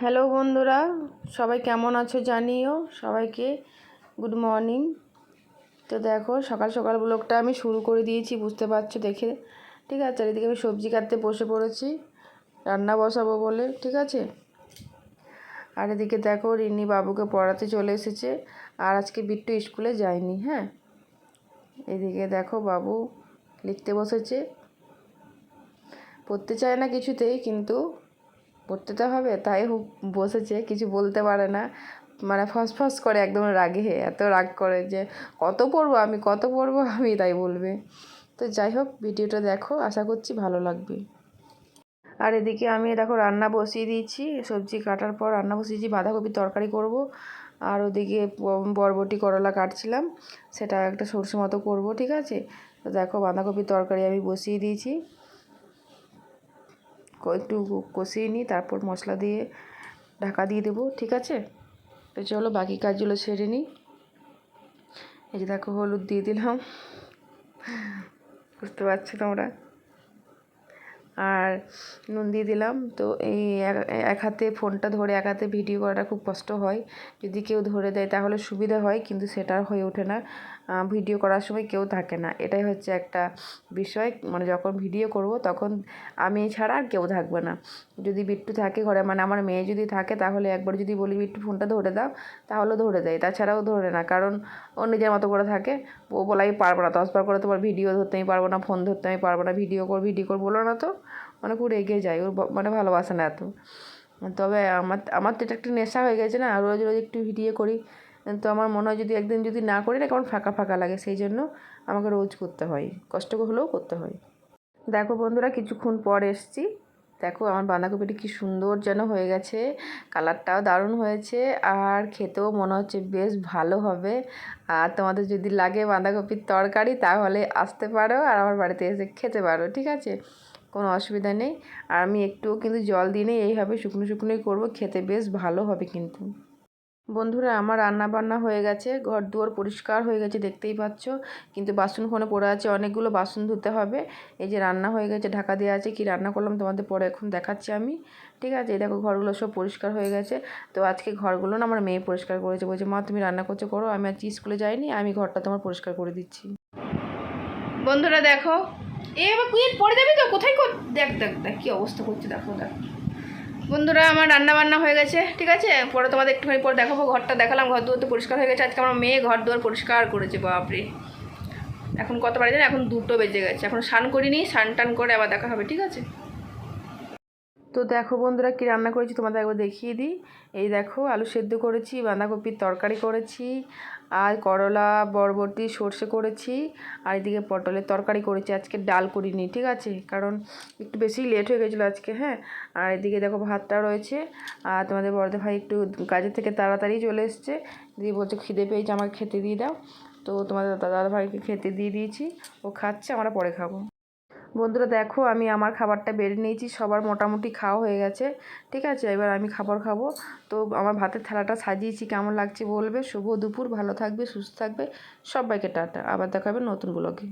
Hello বন্ধুরা, সবাই কেমন আছো জানিও, সবাইকে গুড মর্নিং। তো দেখো, সকাল সকাল ব্লগটা আমি শুরু করে দিয়েছি, বুঝতে পারছ দেখে। ঠিক আছে আর এদিকে আমি সবজি কাটতে বসে পড়েছি, রান্না বসাবো বলে, ঠিক আছে? আর এদিকে দেখো রিনি বাবুকে পড়াতে চলে এসেছে, আর আজকে বিট্টু স্কুলে যায়নি হ্যাঁ? এদিকে দেখো, বাবু লিখতে বসেছে। পড়তে চায় না কিছুতেই, কিন্তু পড়তে তো হবে, তাই বসেছে, কিছু বলতে পারে না। মানে ফস ফস করে একদম রাগে, এত রাগ করে যে, কত পড়ব আমি, কত পড়ব আমি? তাই বলবে। তো যাই হোক, ভিডিওটা দেখো, আশা করছি ভালো লাগবে। আর এদিকে আমি দেখো রান্না বসিয়ে দিয়েছি, সবজি কাটার পর রান্না বসিয়েছি বাঁধাকপি তরকারি করব। আর ওদিকে বরবটি, করলা কাটছিলাম, সেটা একটা সরষে মতো করব, ঠিক আছে? তো দেখো বাঁধাকপি তরকারি আমি বসিয়ে দিয়েছি। একটু কষিয়ে নিই, তারপর মশলা দিয়ে ঢাকা দিয়ে দেবো, ঠিক আছে? তো চলো বাকি কাজগুলো সেরে নিই। এই যে দেখো হলুদ দিয়ে দিলাম। বুঝতে পারছ তোমরা? আর নুন দিয়ে দিলাম। তো এই এক হাতে ফোনটা ধরে এক হাতে ভিডিও করাটা খুব কষ্ট হয়। যদি কেউ ধরে দেয় তাহলে সুবিধা হয়, কিন্তু সেটা হয়ে ওঠে না। ভিডিও করার সময় কেউ থাকে না। এটাই হচ্ছে একটা বিষয়। মানে যখন ভিডিও করব তখন আমি ছাড়া আর কেউ থাকবে না। যদি বিট্টু থাকে ঘরে মানে আমার মেয়ে যদি থাকে তাহলে একবার যদি বলি, বিট্টু, ফোনটা ধরে দাও তাহলে ধরে দেয়। তাছাড়াও ধরে না, কারণ ও নিজের মতো করে থাকে। ও বলে আমি পারব না। দশবার করে তোমার ভিডিও ধরতে আমি পারব না, ফোন ধরতে আমি পারব না, ভিডিও কর ভিডিও কর, বলো না তো। মানে খুব রেগে যায়। ওর মানে ভালোবাসে না এত। তবে আমার আমার তো এটা একটু নেশা হয়ে গেছে না। রোজ রোজ একটু ভিডিও করি। তো আমার মনে হয় যদি একদিন যদি না করি না, কেমন ফাঁকা ফাঁকা লাগে। সেই জন্য আমাকে রোজ করতে হয়। কষ্ট হলেও করতে হয়। দেখো বন্ধুরা, কিছুক্ষণ পর এসছি। দেখো আমার বাঁধাকপিটি কি সুন্দর যেন হয়ে গেছে। কালারটাও দারুণ হয়েছে। আর খেতেও মনে হচ্ছে বেশ ভালো হবে। আর তোমাদের যদি লাগে বাঁধাকপির তরকারি, তাহলে আসতে পারো আর আমার বাড়িতে এসে খেতে পারো, ঠিক আছে? কোনো অসুবিধা নেই। আর আমি একটুও কিন্তু জল দিই নেই এইভাবে শুকনো শুকনোই করব। খেতে বেশ ভালো হবে কিন্তু। বন্ধুরা, আমার রান্না বান্না হয়ে গেছে। ঘর দুয়ার পরিষ্কার হয়ে গেছে, দেখতেই পাচ্ছ। কিন্তু বাসন ফোনে পড়ে আছে, অনেকগুলো বাসন ধুতে হবে। এই যে রান্না হয়ে গেছে, ঢাকা দেওয়া আছে, কি রান্না করলাম তোমাদের পরে এখন দেখাচ্ছি আমি। ঠিক আছে, এই দেখো ঘরগুলো সব পরিষ্কার হয়ে গেছে। তো আজকে ঘরগুলো না আমার মেয়ে পরিষ্কার করেছে, বলছে, মা, তুমি রান্না করছ, করো, আমি আজকে স্কুলে যাইনি, আমি ঘরটা তোমার পরিষ্কার করে দিচ্ছি। বন্ধুরা, দেখো। এ কুইন পড়ে যাবে তো? কোথায় দেখ দেখ দেখ, কী অবস্থা করছে, দেখো, দেখ। বন্ধুরা, আমার রান্না বান্না হয়ে গেছে, ঠিক আছে? পরে তোমাদের একটুখানি পরে দেখাবো, ঘরটা দেখালাম, ঘর দুয়ার তো পরিষ্কার হয়ে গেছে, আজকে আমার মেয়ে ঘর দুয়ার পরিষ্কার করেছে, বাপরে। এখন কত বাড়ি জানি? এখন দুটো বেজে গেছে, এখন স্নান করিনি, স্নান টান করে আবার দেখা হবে, ঠিক আছে? তো দেখো বন্ধুরা কী রান্না করেছি তোমাদের একবার দেখিয়ে দিই। এই দেখো আলু সেদ্ধ করেছি, বাঁধাকপির তরকারি করেছি, আর করলা, বরবটি, সর্ষে করেছি, আর এদিকে পটলের তরকারি করেছি। আজকে ডাল করিনি, ঠিক আছে? কারণ একটু বেশি লেট হয়ে গেছিল আজকে হ্যাঁ? আর এদিকে দেখো ভাতটা রয়েছে, আর তোমাদের বড়দের ভাই একটু কাজের থেকে তাড়াতাড়ি চলে এসছে। দিয়ে বলছে খিদে পেয়েছে, আমাকে খেতে দিয়ে দাও। তো তোমাদের দাদা ভাইকে খেতে দিয়ে দিয়েছি, ও খাচ্ছে, আমরা পরে খাব। বন্ধুরা দেখো, আমি আমার খাবারটা বেড়ে নিয়েছি, সবার মোটামুটি খাওয়া হয়ে গেছে, ঠিক আছে? এবার আমি খাবার খাব। তো আমার ভাতের থালাটা সাজিয়েছি, কেমন লাগছে বলবে? শুভ দুপুর, ভালো থাকবে, সুস্থ থাকবে। সবাইকে টাটা, আবার দেখাবে নতুন ব্লগে